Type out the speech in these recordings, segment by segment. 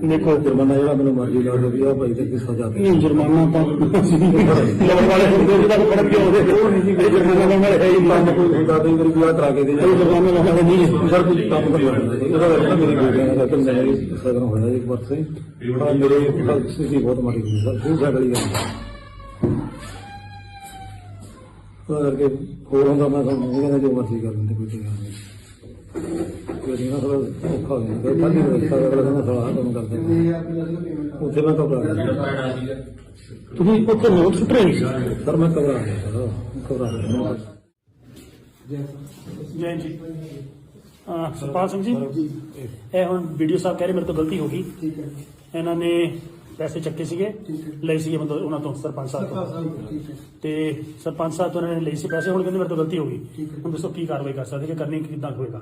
ਦੇਖੋ ਜੁਰਮਾਨਾ ਜਿਹੜਾ ਮੈਨੂੰ ਮਰਜ਼ੀ ਲਾ ਦੇ ਵੀ ਆ ਭਾਈ ਤੇ ਕੀ ਸਜ਼ਾ ਦੇ ਇਹ ਜੁਰਮਾਨਾ ਤਾਂ ਲਾਉਣ ਵਾਲੇ ਹੁੰਦੇ ਜਿਹਦਾ ਫ਼ਰਕ ਕਿਉਂ ਉਹਦੇ ਕੋਲ ਨਹੀਂ ਜੀ ਜੁਰਮਾਨਾ ਲਾਉਣ ਵਾਲੇ ਹੈ ਹੀ ਨਹੀਂ। ਕੋਈ ਹੁੰਦਾ ਕਈ ਵਾਰੀ ਵਿਆਹ ਕਰਾ ਕੇ ਦੇ ਕੋਈ ਜੁਰਮਾਨਾ ਲਾਉਣ ਵਾਲੇ ਨਹੀਂ ਹੈ। ਸਰ ਕੁਝ ਕੰਮ ਕਰ। ਲੈਂਦਾ ਸੀ ਇਹਦਾ ਨਾ ਮੇਰੀ ਬੇਟੀ ਦਾ ਤਾਂ ਮੇਰੇ ਸਗਨ ਹੋਇਆ ਇੱਕ ਵਾਰ ਸੇ। ਮੇਰੇ ਸਥਿਤੀ ਬਹੁਤ ਮਾੜੀ ਹੋਈ ਸਰ ਬਹੁਤ ਜ਼ਿਆਦਾ ਗਲੀ ਗਈ ਤਾਂ ਕਰਕੇ ਹੋਰ ਹੁੰਦਾ ਮੈਂ ਤੁਹਾਨੂੰ ਨਹੀਂ ਕਹਿੰਦਾ ਜੋ ਮਰਜ਼ੀ ਕਰ ਲੈਂਦੇ ਕੋਈ ਗੱਲ ਨਹੀਂ। ਕੋਈ ਨਾ ਥੋੜਾ ਔਖਾ ਹੋ ਜਾਂਦਾ। ਖਾਲੀ ਰਸਤਾ ਅਗਲਾ ਕਹਿੰਦਾ ਉੱਥੇ ਮੈਂ ਘਬਰਾ ਗਿਆ। ਤੁਸੀਂ ਉੱਥੇ ਨੋਟ ਸੁੱਟ ਰਹੇ ਸੀ। ਸਰ ਮੈਂ ਘਬਰਾ ਗਿਆ। ਸਰ ਘਬਰਾ ਗਿਆ। ਜੈ ਜੀ ਹਾਂ ਸੁਪਾਲ ਸਿੰਘ ਜੀ ਇਹ ਹੁਣ ਵੀਡੀਓ ਸਾਹਿਬ ਕਹਿ ਰਹੇ ਮੇਰੇ ਤੋਂ ਗਲਤੀ ਹੋ ਗਈ। ਠੀਕ ਹੈ ਇਹਨਾਂ ਨੇ ਪੈਸੇ ਚੱਕੇ ਸੀਗੇ। ਲਏ ਸੀਗੇ ਮਤਲਬ ਉਹਨਾਂ ਤੋਂ ਸਰਪੰਚ ਸਾਹਿਬ ਤੋਂ। ਠੀਕ ਹੈ ਤੇ ਸਰਪੰਚ ਸਾਹਿਬ ਤੋਂ ਉਹਨਾਂ ਨੇ ਲਈ ਸੀ ਪੈਸੇ ਹੁਣ ਕਹਿੰਦੇ ਮੇਰੇ ਤੋਂ ਗਲਤੀ ਹੋ ਗਈ। ਹੁਣ ਦੱਸੋ ਕੀ ਕਾਰਵਾਈ ਕਰ ਸਕਦੇ ਕਿ ਕਰਨੀ ਕਿੱਦਾਂ ਹੋਏਗਾ?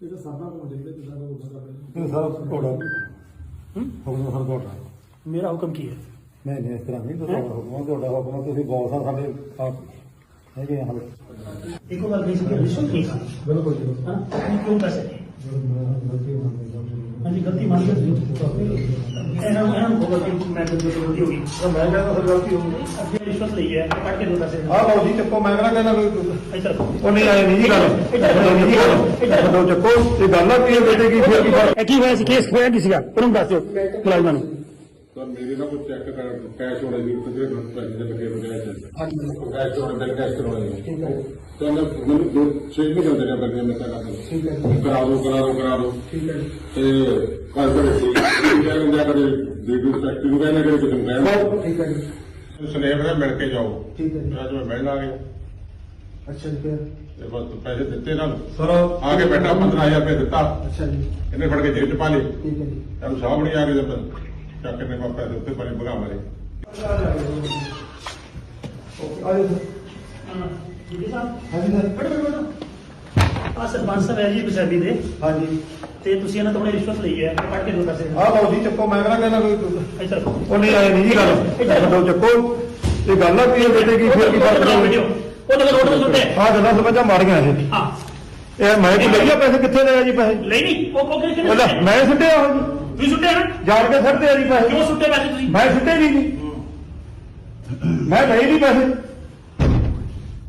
ਇਹ ਤਾਂ ਸਾਡਾ ਕੋਲ ਦੇਖਦੇ ਤੇ ਸਾਡਾ ਕੋਲ ਸਾਡਾ ਇਹ ਸਾਰਾ ਤੁਹਾਡਾ ਹੂੰ? ਹੁਕਮ ਸਰ ਤੁਹਾਡਾ ਮੇਰਾ ਹੁਕਮ ਕੀ ਹੈ? ਨਹੀਂ ਨਹੀਂ ਇਸ ਤਰ੍ਹਾਂ ਨਹੀਂ। ਤੁਹਾਡਾ ਹੁਕਮ ਤੁਹਾਡਾ ਹੁਕਮ ਤੁਸੀਂ ਬੌਸ ਆ ਸਾਡੇ ਆਪ ਹੈਗੇ ਹਾਂ ਇੱਕੋ ਗੱਲ ਨਹੀਂ ਸੀ ਕਿ ਰਿਸ਼ਵਤ ਨਹੀਂ ਸੀ ਬਿਲਕੁਲ। ਜੀ ਹਾਂ ਕਿਉਂ ਲਏ? ਹਾਂਜੀ ਗਲਤੀ ਮੰਨ ਲਈ ਇਹਨਾਂ ਨੂੰ ਇਹਨਾਂ ਨੂੰ ਬਹੁਤ ਗਲਤੀ ਮੈਂ ਤੋਂ ਗਲਤੀ ਹੋ ਗਈ। ਮੈਂ ਕਹਿੰਦਾ ਸਰ ਗਲਤੀ ਹੋ ਗਈ। ਅੱਗੇ ਰਿਸ਼ਵਤ ਲਈ ਹੈ ਕੱਢ ਕੇ ਦੋ ਪੈਸੇ। ਆਹ ਲਓ ਜੀ ਚੱਕੋ ਮੈਂ ਕਹਿੰਦਾ ਕਹਿੰਦਾ ਕੋਈ ਇੱਧਰ ਉਹ ਨਹੀਂ ਆਏ ਨਹੀਂ ਜੀ ਗੱਲ। ਨਹੀਂ ਜੀ ਗੱਲ। ਦੋ ਚੱਕੋ ਇਹ ਗੱਲ ਆ ਕੀ ਬੇਟੇ ਕੀ ਫਿਰ ਕੀ ਕੀ ਹੋਇਆ ਸੀ? ਕੇਸ ਹੋਇਆ ਕੀ ਸੀਗਾ? ਉਹਨੂੰ ਦੱਸ ਦਿਓ ਮੁਲਾਜ਼ਮਾਂ ਨੂੰ। ਤਾਂ ਮੇਰੇ ਨਾਲ ਕੋਈ ਚੈੱਕ ਕਰ ਕੈਸ਼ ਹੋਣੇ ਦੀ ਕਿਤੇ ਗਲਤ ਪੈਸੇ ਦੇ ਲੱਗੇ ਵਗੈਰਾ ਚ ਕੈਸ਼ ਹੋਣੇ ਦੇ ਕੈਸ਼ ਕਰਵਾਉਣੇ ਠੀਕ ਹੈ ਤਾਂ ਮੈਂ- ਮੈਨੂੰ ਦੋ ਛੇ ਮਹੀਨੇ ਹੁੰਦੇ ਨੇ ਬੰਦੇ ਮੈਂ ਠੀਕ ਹੈ ਕਰਾ ਦੋ ਕਰਾ ਦੋ ਕਰਾ ਦੋ। ਠੀਕ ਹੈ ਤੇ ਕੱਲ ਬੜੇ ਸੀ। ਇਹ ਬੰਦਾ ਕਦੇ ਵੀਡੀਓ ਫੈਕਟਰੀ ਨੂੰ ਕਹਿੰਦਾ ਕਿਸੇ ਨੂੰ ਕਹਿੰਦਾ ਠੀਕ ਹੈ ਜੀ। ਸਨੇਹ ਨਾਲ ਮਿਲ ਕੇ ਜਾਓ। ਠੀਕ ਹੈ ਜੀ। ਅੱਜ ਮੈਂ ਮਿਲਣ ਆ ਗਿਆ ਅੱਛਾ ਜੀ ਤੇ ਬਸ ਪੈਸੇ ਦਿੱਤੇ ਇਹਨਾਂ ਨੂੰ। ਸਰ। ਆ ਕੇ ਬੈਠਾ 15000 ਰੁਪਏ ਦਿੱਤਾ। ਅੱਛਾ ਜੀ। ਇਹਨੇ ਫੜ ਕੇ ਜੇਬ ਚ ਪਾ ਲਏ। ਠੀਕ ਹੈ ਜੀ। ਇਹਨੂੰ ਸਾਹ ਬਣੀ ਆ ਕੇ ਜਦ ਉੱਤੇ ਬਣੇ ਭਗਾਵਾਂ ਦੇ ਓਕੇ ਆਜੋ ਸਰ ਜੀ ਸਾਹਿਬ ਹਾਂਜੀ। ਬੜੋ ਬੜੋ ਆ ਸਰਪੰਚ ਸਾਹਿਬ ਹੈ ਜੀ ਬਸੈਬੀ ਦੇ। ਹਾਂਜੀ। ਤੇ ਤੁਸੀਂ ਇਹਨਾਂ ਤੋਂ ਬੜੀ ਰਿਸ਼ਵਤ ਲਈ ਹੈ। ਕੱਢ ਕੇ ਦੋ ਪੈਸੇ। ਆਹ ਲਓ ਜੀ ਚੱਕੋ। ਮੈਂ ਕਹਿੰਦਾ ਕਹਿੰਦਾ ਕੋਈ ਇੱਧਰ ਉਹ ਨਹੀਂ ਆਏ ਨਹੀਂ ਜੀ ਗੱਲ। ਦੋ ਚੱਕੋ। ਇਹ ਗੱਲ ਆ ਕੀ ਹੈ ਬੇਟੇ ਕੀ ਫਿਰ ਕੀ ਫ਼ਰਕ ਉਹ ਤਾਂ ਰੋਡ ਤੇ ਸੁੱਟੇ ਆਹ ਗੱਲਾਂ ਸਮਝਾ ਮਾਰੀਆਂ ਇਹ। ਹਾਂ। ਇਹ ਮੈਂ ਕੋਈ ਲਈਆ ਪੈਸੇ ਕਿੱਥੇ ਲਏ ਆ ਜੀ ਪੈਸੇ? ਲਈ ਨਹੀਂ। ਉਹ ਕੋ ਕਿਹਨੇ ਉਹਦਾ ਮੈਂ ਸਿੱਟਿਆ ਉਹ ਜੀ ਤੁਸੀਂ ਸੁੱਟੇ ਨਾ ਜਾਣ ਕੇ ਸਿੱਟਦੇ ਆ ਜੀ ਪੈਸੇ। ਕਿਉਂ ਸੁੱਟੇ ਪੈਸੇ ਤੁਸੀਂ? ਮੈਂ ਸਿੱਟੇ ਨਹੀਂ। ਜੀ ਮੈਂ ਲਏ ਨਹੀਂ ਪੈਸੇ।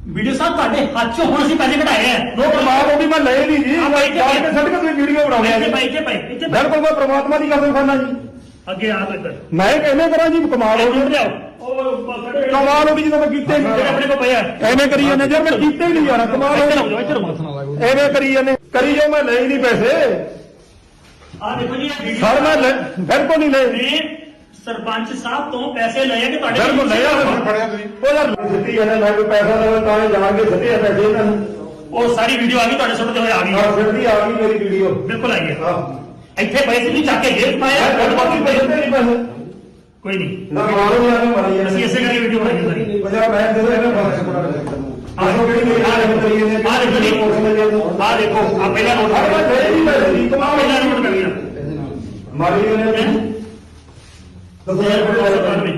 ਵੀਡੀਓ ਸਾਹਿਬ ਤੁਹਾਡੇ ਹੱਥ ਚੋਂ ਹੁਣ ਅਸੀਂ ਪੈਸੇ ਕਢਾਏ ਆ। ਉਹ ਪ੍ਰਮਾਤਮਾ ਦੀ ਮੈਂ ਲਏ ਨਹੀਂ। ਜੀ ਹਾਂ, ਭਾਈ, ਇੱਥੇ ਜਾਣ ਕੇ ਸਿੱਟ ਕੇ ਤੁਸੀਂ ਵੀਡੀਓ ਬਣਾਉਂਦੇ ਆ ਇੱਥੇ ਜੀ ਭਾਈ ਇੱਥੇ ਭਾਈ ਇੱਥੇ ਭਾਈ ਬਿਲਕੁਲ ਮੈਂ ਪ੍ਰਮਾਤਮਾ ਦੀ ਕਸਮ ਖਾਨਾ ਜੀ। ਅੱਗੇ ਆ ਤੋ ਇੱਧਰ। ਮੈਂ ਕਿਵੇਂ ਕਰਾਂ ਜੀ ਕਮਾਲ ਹੋ ਗਈ। ਲਿਆਓ। ਉਹ ਖੜੇ ਕਮਾਲ ਹੋ ਗਈ ਜਦੋਂ ਮੈਂ ਕੀਤੇ ਜਿਹੜੇ ਨਹੀਂ। ਆਪਣੇ ਕੋਲ ਪਿਆ ਐਵੇਂ ਕਰੀ ਜਾਂਦੇ ਯਾਰ ਮੈਂ ਕੀਤੇ ਹੀ ਨਹੀਂ ਯਾਰ ਕਮਾਲ ਹੋ ਇੱਧਰ ਗਈ। ਆਓ ਇੱਧਰ ਆਓ ਐਵੇਂ ਕਰੀ ਜਾਂਦੇ ਕਰੀ ਜੋ ਮੈਂ ਲਏ ਨਹੀਂ ਪੈਸੇ। ਆ ਦੇਖੋ ਜੀ ਇਹ ਵੀਡੀਓ ਸਰ ਮੈਂ ਲੈ- ਬਿਲਕੁਲ ਨਹੀਂ ਲਏ? ਨੇ ਸਰਪੰਚ ਸਾਹਿਬ ਤੋਂ ਪੈਸੇ ਲਏ ਆ ਕਿ ਤੁਹਾਡੇ ਬਿਲਕੁਲ ਲਿਆ ਫੜਿਆ ਤੁਸੀਂ। ਉਹ ਯਾਰ ਸਿੱਟੀ ਜਾਂਦੇ ਮੈਂ ਕੋਈ ਪੈਸਾ ਲਵਾਂ ਤਾਂ ਇਹ ਜਾਣ ਕੇ ਸਿੱਟੇ ਆ ਪੈਸੇ ਇਹਨਾਂ ਨੂੰ। ਉਹ ਸਾਰੀ ਵੀਡੀਓ ਆ ਗਈ ਤੁਹਾਡੇ ਸੁਣਦੇ ਹੋਏ ਆ ਗਈ। ਆਹ ਸਿੱਟੀ ਆ ਗਈ ਮੇਰੀ ਵੀਡੀਓ ਬਿਲਕੁਲ ਆਈ ਹੈ। ਆਹ ਇੱਥੇ ਪੈਸੇ ਨਹੀਂ ਚੱਕ ਕੇ ਜੇਬ ਪਾਏ ਮੈਂ ਨਹੀਂ ਪੈਸੇ ਨਹੀਂ ਪੈਸੇ। ਕੋਈ ਨਹੀਂ। ਨਾ ਮਾਰੋ ਆਵੇਂ ਮਾਰੀ ਅਸੀਂ ਇਸੇ ਕਰਕੇ ਵੀਡੀਓ ਬਣਾਈ ਹੈ ਸਾਰੀ। ਬਜਾ ਮੈਂ ਦੇ ਦੋ ਇਹਨਾਂ ਬਾਰੇ ਆਹੋ ਕਿਹੜੀ ਮੇਰੀ ਨਾਲ ਗੱਲ ਕਰੀ ਜਾਂਦੇ ਆ ਦੇਖੋ ਜੀ ਆ ਦੇਖੋ ਆ ਪਹਿਲਾ ਨੋਟ ਹਰ ਵਾਰ ਦੇ ਨਹੀਂ ਪੈਸੇ ਦੀ ਕਮਾਲ ਪਹਿਲਾ ਨੋਟ ਕਰ ਲਿਆ ਮਾਰੀ ਜਾਂਦੇ ਦੱਸੋ ਯਾਰ ਕੋਈ ਗੱਲ ਨਹੀਂ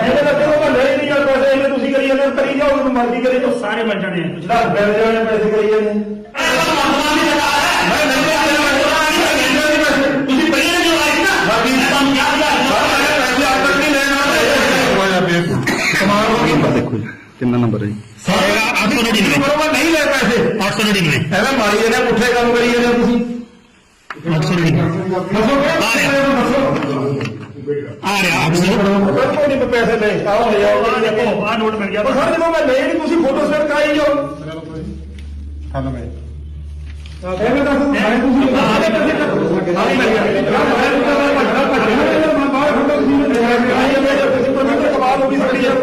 ਇਹਦੇ ਨਾਲ ਕਿਉਂ ਮੈਂ ਨਹੀਂ ਜਾਂਦੇ ਪੈਸੇ ਇਹਨੇ ਤੁਸੀਂ ਕਰੀ ਜਾਂਦੇ ਹੋ, ਕਰੀ ਜਾਓ ਉਹਨੂੰ ਮਰਜ਼ੀ ਕਰੀ ਜਾਓ। ਸਾਰੇ ਬਣ ਜਾਣੇ ਆ। ਜਿਹੜਾ ਬਿਲ ਜਾਣੇ ਪੈਸੇ ਕਰੀ ਜਾਂਦੇ ਹੋ ਗਈ ਦੇਖੋ ਜੀ ਕਿੰਨਾ ਨੰਬਰ ਹੈ ਜੀ? ਸਾਰਾ 899 ਮੈਂ ਨਹੀਂ ਲੈ ਪੈਸੇ। 899 ਐਵੇਂ ਮਾਰੀ ਜਾਂਦੇ ਪੁੱਠੇ ਕੰਮ ਕਰੀ ਜਾਂਦੇ ਤੁਸੀਂ। 899 ਦੱਸੋ ਆ ਰਿਹਾ। ਬਿਲਕੁਲ ਨਹੀਂ ਪੈਸੇ ਲੈ ਆਓ ਲੈ ਜਾਓ ਆ ਦੇਖੋ ਆ ਨੋਟ ਮਿਲ ਗਿਆ। ਪਰ ਸਰ ਜਦੋਂ ਮੈਂ ਲੈ ਨਹੀਂ ਤੁਸੀਂ ਫੋਟੋ ਸਟੇਟ ਕਰਾਈ ਜਾਓ। ਹਾਂ ਮੈਂ ਐਵੇਂ ਦੱਸ। ਮੈਂ ਤੁਸੀਂ ਆਲੇ ਪੈਸੇ ਹਾਂ ਮੈਂ ਮੈਂ ਤਾਂ ਵੱਡਾ ਭੱਜਣਾ ਮੈਂ ਬਾਹਰ ਫੋਟੋ ਤੁਸੀਂ ਕਰਾਈ ਜਾਂਦੇ ਤੁਸੀਂ ਪਰ ਕਮਾਲ ਹੋ ਗਈ ਸਾਡੀ ਯਾਰ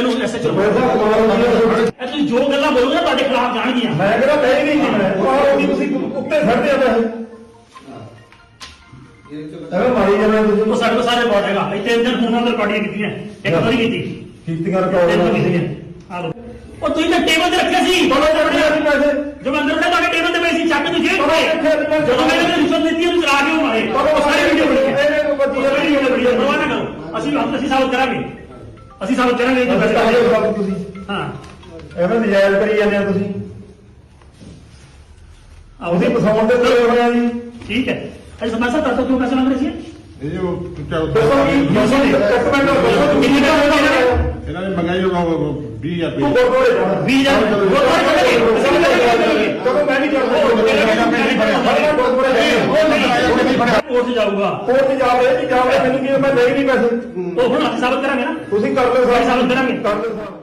ਇਹਨੂੰ ਐਸਐਚਓ ਪੈਸਾ ਕਮਾਲ ਹੋ ਗਈ ਇਹ ਤੁਸੀਂ ਜੋ ਗੱਲਾਂ ਬੋਲੋਗੇ ਨਾ ਤੁਹਾਡੇ ਖਿਲਾਫ ਜਾਣਗੀਆਂ। ਮੈਂ ਕਿਹੜਾ ਲੈ ਹੀ ਨਹੀਂ ਜੀ ਮੈਂ ਕਮਾਲ ਹੋ ਗਈ ਤੁਸੀਂ ਉੱਤੇ ਛੱਡਦੇ ਆ ਪੈਸੇ ਐਵੇਂ ਮਾਰੀ ਜਾਂਦੇ ਉਹ ਤੁਸੀਂ ਸਾਡੇ ਕੋਲ ਸਾਰੇ ਰਿਕਾਰਡ ਹੈਗਾ ਇੱਥੇ ਇੰਜਨ ਫੋਨਾਂ ਤੇ ਰਿਕਾਰਡਿੰਗ ਕੀਤੀਆਂ ਇੱਕ ਵਾਰੀ ਕੀਤੀ ਕੀਤੀਆਂ ਤਿੰਨ ਰਿਕਾਰਡ ਕੀਤੀਆਂ ਆ ਲਓ ਉਹ ਤੁਸੀਂ ਤਾਂ ਟੇਬਲ ਤੇ ਰੱਖੇ ਸੀ ਬੜਾ ਚੜਿਆ ਸੀ ਪੈਸੇ ਜਦੋਂ ਅੰਦਰ ਉਹਨੇ ਤੁਹਾਡੇ ਟੇਬਲ ਤੇ ਪਏ ਸੀ ਚੱਕ ਤੁਸੀਂ ਚਲੋ ਇੱਥੇ ਤੇ ਮੈਂ- ਜਦੋਂ ਮੈਂ ਇਹਨੂੰ ਰਿਸ਼ਵਤ ਦਿੱਤੀ ਉਹਨੂੰ ਚਲਾ ਕੇ ਉਹ ਮਾਰੇ ਉਹ ਸਾਰੀ ਵੀਡੀਓ ਬਣੀ ਹੈ ਇਹਨੇ ਕੋਈ ਬੱਚੀ ਸਾਰੀ ਵੀਡੀਓ ਬਣੀ ਹੈ ਪਰਵਾਹ ਨਾ ਕਰੋ ਅਸੀਂ ਹਮ ਅਸੀਂ ਸਾਬਤ ਕਰਾਂਗੇ ਅਸੀਂ ਸਾਬਤ ਕਰਾਂਗੇ ਜੋ ਅਸੀਂ ਗੱਲ ਤਾਂ ਸਭ ਤੁਸੀਂ। ਹਾਂ। ਐਵੇਂ ਨਜਾਇਜ਼ ਕਰੀ ਜਾਂਦੇ ਆ ਤੁਸੀਂ। ਉਹਦੀ ਪਸਾਉਣ ਦੇ ਤੇਰੇ ਹੋਇਆ ਜੀ। ਠੀਕ ਹੈ। ਸਰਪੰਚ ਸਾਹਿਬ ਦੱਸੋ ਕਿਉਂ ਪੈਸੇ ਮੰਗ ਰਹੇ ਸੀ? ਇਹ ਜੋ ਚਾਹੋ ਦੱਸੋ ਕੀ ਦੱਸੋ ਜੀ ਇੱਕ ਮਿੰਟ ਦੱਸੋ ਕਿੰਨੀ ਦਾ ਹੋਇਆ ਇਹਨਾਂ ਨੇ? ਇਹਨਾਂ ਨੇ ਮੰਗਾਈ ਉਹ 20000 ਤੂੰ ਰੁਪਏ। ਗੁਰਦੁਆਰੇ ਜਾਣਾ ਵੀਹ ਹਜ਼ਾਰ ਗੁਰਦੁਆਰੇ ਚੱਲਾਂਗੇ, ਅਸੀਂ ਵੀ ਚੱਲਾਂਗੇ। ਕਦੋਂ ਮੈਂ ਨਹੀਂ ਕਰਦਾ ਉਹ ਨਹੀਂ ਕੋਰਟ ਕੋਰਟ ਜਾਊਗਾ ਚ ਜਾ ਰਹੇ ਜੀ ਜਾ ਰਹੇ ਮੈਨੂੰ ਕੀ ਮੈਂ ਨਹੀਂ ਨਹੀਂ ਪੈਸੇ। ਉਹ ਹੁਣ ਅਸੀਂ ਸਾਬਤ ਕਰਾਂਗੇ ਨਾ। ਤੁਸੀਂ ਕਰ ਲਓ ਸਾਬਤ ਕਰਾਂਗੇ। ਕਰ ਲਓ ਸਾਹਿਬ